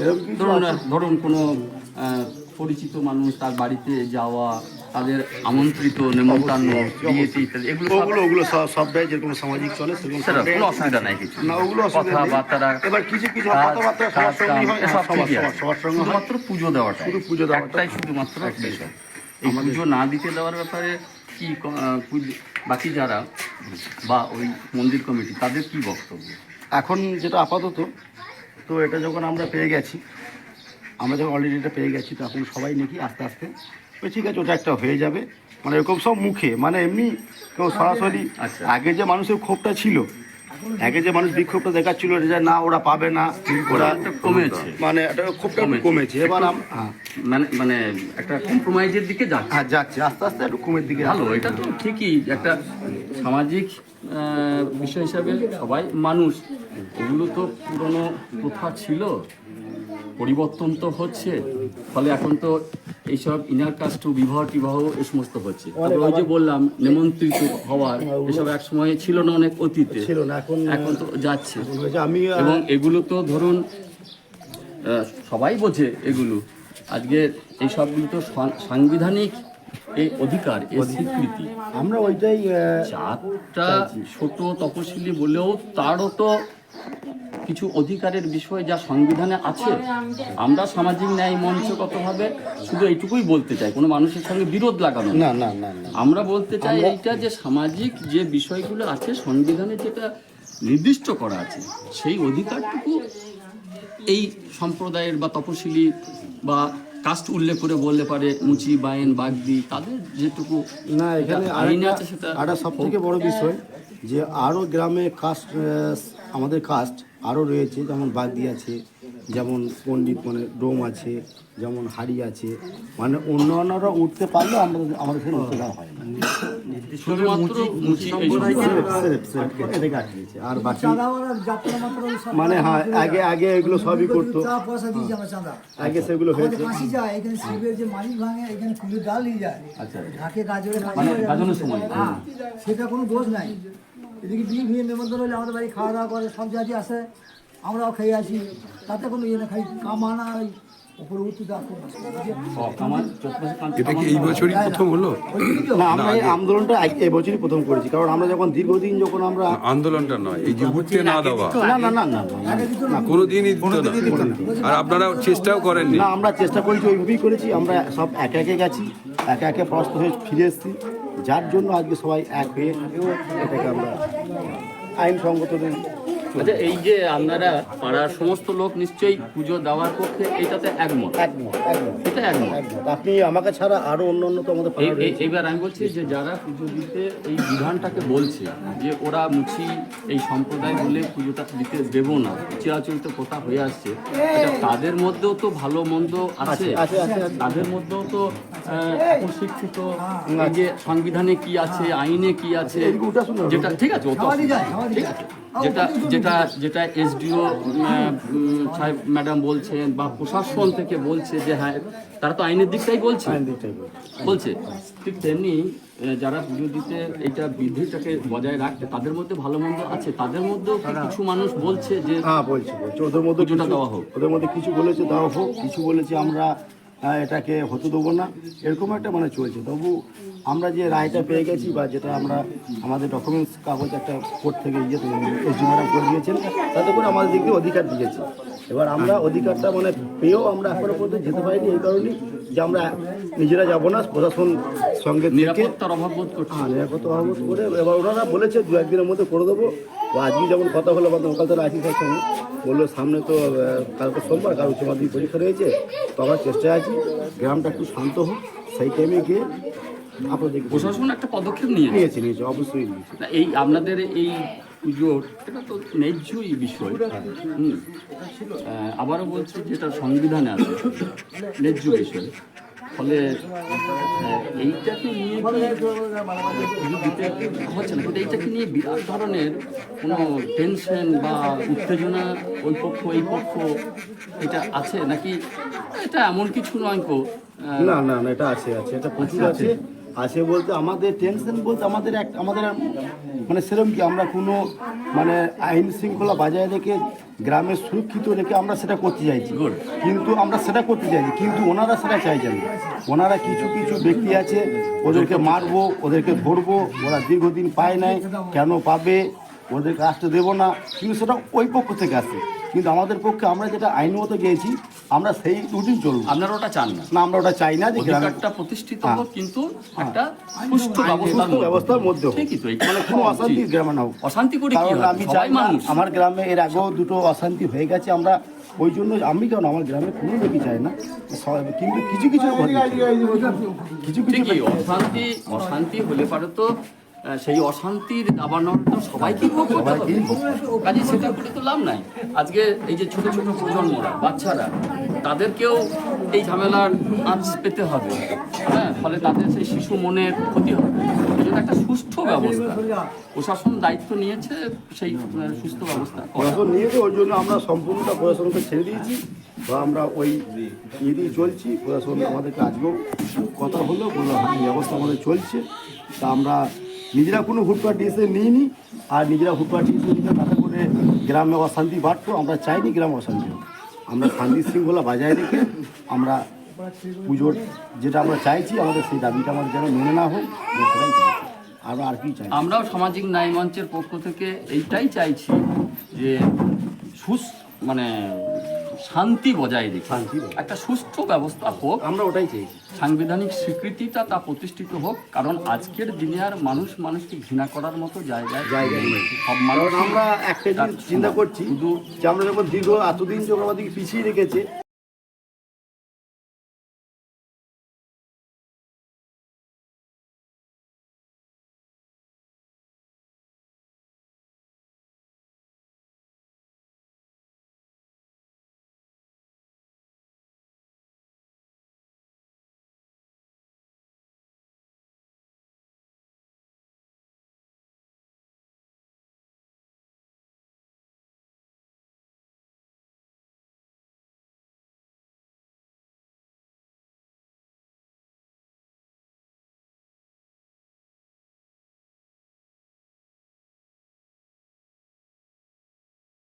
এরকম ধরুন ধরুন কোনো পরিচিত মানুষ তার বাড়িতে যাওয়া তাদের আমন্ত্রিত নেমন্ত্রণ বিয়েতে ইত্যাদি এগুলো সব ওগুলো ওগুলো সব সবটাই যেরকম সামাজিক চলে সেরকম কোনো অসুবিধা নাই কিছু। না ওগুলো। কথাবার্তা এবার কিছু কিছু কথাবার্তা সবার হয় সবার সঙ্গে শুধুমাত্র পুজো দেওয়াটা শুধু পুজো দেওয়াটা। একটাই শুধুমাত্র বিষয় এই পুজো না দিতে দেওয়ার ব্যাপারে কি বাকি যারা বা ওই মন্দির কমিটি তাদের কি বক্তব্য? এখন যেটা আপাতত তো এটা যখন আমরা পেয়ে গেছি আমরা যখন অলরেডি এটা পেয়ে গেছি তো এখন সবাই নাকি আস্তে আস্তে ওই ঠিক আছে ওটা একটা হয়ে যাবে মানে এরকম সব মুখে মানে এমনি কেউ সরাসরি আচ্ছা। আগে যে মানুষের ক্ষোভটা ছিল আগে যে মানুষ বিক্ষোভটা দেখাচ্ছিল যে না ওরা পাবে না ওরা কমেছে। মানে ক্ষোভটা একটু কমেছে। এবার হ্যাঁ। মানে মানে একটা কম্প্রোমাইজের দিকে যাচ্ছে। হ্যাঁ যাচ্ছে। আস্তে আস্তে একটু কমের দিকে ভালো এটা তো ঠিকই। একটা সামাজিক বিষয় হিসাবে সবাই মানুষ। এগুলো তো পুরনো প্রথা ছিল। পরিবর্তন তো হচ্ছে। ফলে এখন তো এইসব ইনার কাস্ট বিবাহ টিবাহ এ সমস্ত হচ্ছে। ওই যে বললাম নিমন্ত্রিত হওয়ার এসব এক সময় ছিল না অনেক অতীতে। ছিল না এখন এখন তো যাচ্ছে। আমি এবং এগুলো তো ধরুন সবাই বোঝে এগুলো। আজকে এইসবগুলো তো সাংবিধানিক এই অধিকার এই স্বীকৃতি। আমরা ওইটাই চারটা ছোট তপশিলি বলেও তারও তো কিছু অধিকারের বিষয় যা সংবিধানে আছে। আমরা সামাজিক ন্যায় মঞ্চগতভাবে শুধু এইটুকুই বলতে চাই কোনো মানুষের সঙ্গে বিরোধ লাগানো না। না না না না। আমরা বলতে চাই এইটা যে সামাজিক যে বিষয়গুলো আছে সংবিধানে যেটা নির্দিষ্ট করা আছে সেই অধিকারটুকু এই সম্প্রদায়ের বা তপশিলি বা কাস্ট উল্লেখ করে বললে পারে মুচি বায়েন বাগদি তাদের যেটুকু না এখানে আইন আছে সেটা একটা সব থেকে বড় বিষয় যে আরও গ্রামে কাস্ট আমাদের কাস্ট আরও রয়েছে যেমন বাগদি আছে যেমন পণ্ডিত মানে ডোম আছে যেমন হাড়ি আছে মানে অন্য অন্যরা উঠতে পারলে আমাদের আমাদের উঠতে দেওয়া হয় না। শুধুমাত্র মুচি। আর বাকি মানে হ্যাঁ আগে আগে এগুলো সবই করতো। আগে সেগুলো আমাদের হয়েছে। ফাঁসি যায় এখানে শিবের যে মালিক ভাঙে এখানে ফুলের ডাল নিয়ে যায়। আচ্ছা। ঢাকে গাজরে মানে গাজনের সময়। হ্যাঁ সেটা কোনো দোষ নাই। এদিকে বিয়ে বিয়ে নেমন্তন্ন হলে আমাদের বাড়ি খাওয়া দাওয়া করে সব জাতি আসে আমরাও খেয়ে আসি। তাতে কোনো ইয়ে না খাই কামানা ওই এটা কি এই বছরই প্রথম হলো না আমরা এই আন্দোলনটা এক- এবছরই প্রথম করেছি কারণ আমরা যখন দীর্ঘদিন যখন আমরা আন্দোলনটা নয় এই যে উঠতে না দেওয়া না না না না না, না কোনো দিনই দিত না আর আপনারা চেষ্টাও করেননি না আমরা চেষ্টা করেছি ওইভাবেই করেছি আমরা সব একে একে গেছি একে একে পরাস্ত হয়ে ফিরে এসেছি যার জন্য আজকে সবাই এক হয়ে এটাকে আমরা আইনসঙ্গত আচ্ছা এই যে আপনারা পাড়ার সমস্ত লোক নিশ্চয়ই পুজো দেওয়ার পক্ষে এটাতে একমত? একমত একমত। এটা একমত? একমত। আপনি আমাকে ছাড়া আরও অন্য অন্য তো আমাদের এই- এই- রয়েছে। এইবার আমি বলছি যে যারা পুজো দিতে এই বিধানটাকে বলছে যে ওরা মুচি এই সম্প্রদায় বলে পুজোটা দিতে দেব না চিরাচরিত কথা হয়ে আসছে। এটা তাদের মধ্যেও তো ভালো মন্দ আছে। আছে, আছে, আছে। তাদের মধ্যেও তো আহ, এখন শিক্ষিত এই যে সংবিধানে কি আছে আইনে কি আছে। যেটা ঠিক আছে ও তো ঠিক আছে। যেটা যেটা যেটা এসডিও সাহেব ম্যাডাম বলছেন বা প্রশাসন থেকে বলছে যে হ্যাঁ তারা তো আইনের দিকটাই বলছে। বলছে। ঠিক তেমনি যারা পুজো দিতে এটা বিধিটাকে বজায় রাখতে তাদের মধ্যে ভালো মন্দ আছে। তাদের মধ্যেও কিছু মানুষ বলছে যে হ্যাঁ বলছে বলছি। ওদের মধ্যে পুজোটা দেওয়া হোক। ওদের মধ্যে কিছু বলেছে দেওয়া হোক। কিছু বলেছে আমরা এটাকে হতে দেবো না। এরকম একটা মানে চলছে। তবু আমরা যে রায়টা পেয়ে গেছি বা যেটা আমরা আমাদের ডকুমেন্টস কাগজ একটা কোর্ট থেকে ইয়ে এসডি ম্যাডাম করে দিয়েছেন, তাতে করে আমাদের দিক অধিকার দিয়েছে। এবার আমরা অধিকারটা মানে পেয়েও আমরা এখনও পর্যন্ত যেতে পারিনি, এই কারণেই যে আমরা নিজেরা যাব না, প্রশাসন সঙ্গে নিরাপত্তার অভাব বোধ করছে। হ্যাঁ নিরাপত্তা অভাবত করে। এবার ওনারা বলেছে দু একদিনের মধ্যে করে দেবো। আজকে যেমন কথা হলো বা কাল তারা আসি তার সঙ্গে বলল সামনে তো কালকে সোমবার কাল উচ্চ মাধ্যমিক পরীক্ষা রয়েছে তো আমরা চেষ্টায় আছি গ্রামটা একটু শান্ত হোক সেই টাইমে গিয়ে আপনাদের প্রশাসন একটা পদক্ষেপ নিয়ে নিয়েছে নিয়েছে অবশ্যই নিয়েছে। এই আপনাদের এই পুজোর এটা তো ন্যায্যই বিষয়। আবারও বলছি যেটা সংবিধানে আছে ন্যায্য বিষয়। ফলে এইটাকে নিয়ে হচ্ছে না? কিন্তু এইটাকে নিয়ে বিরাট ধরনের কোনো টেনশন বা উত্তেজনা ওই পক্ষ এই পক্ষ এটা আছে? নাকি এটা এমন কিছু নয় না না না এটা আছে আছে। এটা প্রচুর আছে। আছে বলতে আমাদের টেনশন বলতে আমাদের এক আমাদের মানে সেরকম কি আমরা কোনো মানে আইন শৃঙ্খলা বজায় রেখে গ্রামের সুরক্ষিত রেখে আমরা সেটা করতে চাইছি. কিন্তু আমরা সেটা করতে চাইছি কিন্তু ওনারা সেটা চাইছেন ওনারা কিছু কিছু ব্যক্তি আছে ওদেরকে মারবো ওদেরকে ধরবো ওরা দীর্ঘদিন পায় নাই কেন পাবে ওদেরকে আসতে দেবো না। কিন্তু সেটা ওই পক্ষ থেকে আসে কিন্তু আমাদের পক্ষে আমরা যেটা আইনগত গিয়েছি আমরা সেই রুটিন চলবো। আপনারা ওটা চান না। না আমরা ওটা চাই না যে গ্রামে অধিকারটা প্রতিষ্ঠিত হ্যাঁ। হোক কিন্তু একটা সুষ্ঠু ব্যবস্থার সুস্থ মধ্যে। ব্যবস্থার মধ্যে হোক। ঠিকই তো মানে কোনো অশান্তি গ্রামে না হোক। অশান্তি করে কি আমি চাই না মানুষ। আমার গ্রামে এর আগেও দুটো অশান্তি হয়ে গেছে আমরা ওই জন্য আমি কেন আমার গ্রামে কোনো লোকই চাই না? সবাই- কিন্তু কিছু কিছু কিছু কিছু অশান্তি অশান্তি হলে পারে তো সেই অশান্তির দাবানল তো সবাইকেই ভোগ করতে হবে। কাজে সেটা করে তো লাভ নাই। আজকে এই যে ছোট ছোট প্রজন্মরা বাচ্চারা তাদেরকেও এই ঝামেলার আঁচ পেতে হবে। হ্যাঁ ফলে তাদের সেই শিশু মনের ক্ষতি হবে। এই জন্য একটা সুস্থ ব্যবস্থা। প্রশাসন দায়িত্ব নিয়েছে সেই সুস্থ ব্যবস্থা প্রশাসন নিয়েছে ওই জন্য আমরা সম্পূর্ণটা প্রশাসনকে ছেড়ে দিয়েছি বা আমরা ওই ইয়ে দিয়ে চলছি। প্রশাসন আমাদেরকে আজকেও কথা হলো বলল হ্যাঁ ব্যবস্থা আমাদের চলছে। তা আমরা নিজেরা কোনো হুটপাট ডিসিশন নিইনি, আর নিজেরা হুটপাট ডিসিশন নিতে তাতে করে গ্রামে অশান্তি বাড়তো, আমরা চাইনি গ্রামে অশান্তি হোক। আমরা শান্তি শৃঙ্খলা বজায় রেখে আমরা পুজোর যেটা আমরা চাইছি, আমাদের সেই দাবিটা আমাদের যেন মেনে না হোক সেটাই আমরা আর কি চাই আমরাও সামাজিক ন্যায় মঞ্চের পক্ষ থেকে এইটাই চাইছি যে সুস মানে শান্তি বজায় রেখে শান্তি বজায়। একটা সুস্থ ব্যবস্থা হোক আমরা ওটাই চাইছি সাংবিধানিক স্বীকৃতিটা তা প্রতিষ্ঠিত হোক কারণ আজকের দিনে আর মানুষ মানুষকে ঘৃণা করার মতো জায়গায় জায়গায় নেই। সব মানুষ কারণ আমরা একটা জিনিস চিন্তা করছি যে আমরা যখন দীর্ঘ এতদিন যখন আমাদেরকে পিছিয়ে রেখেছে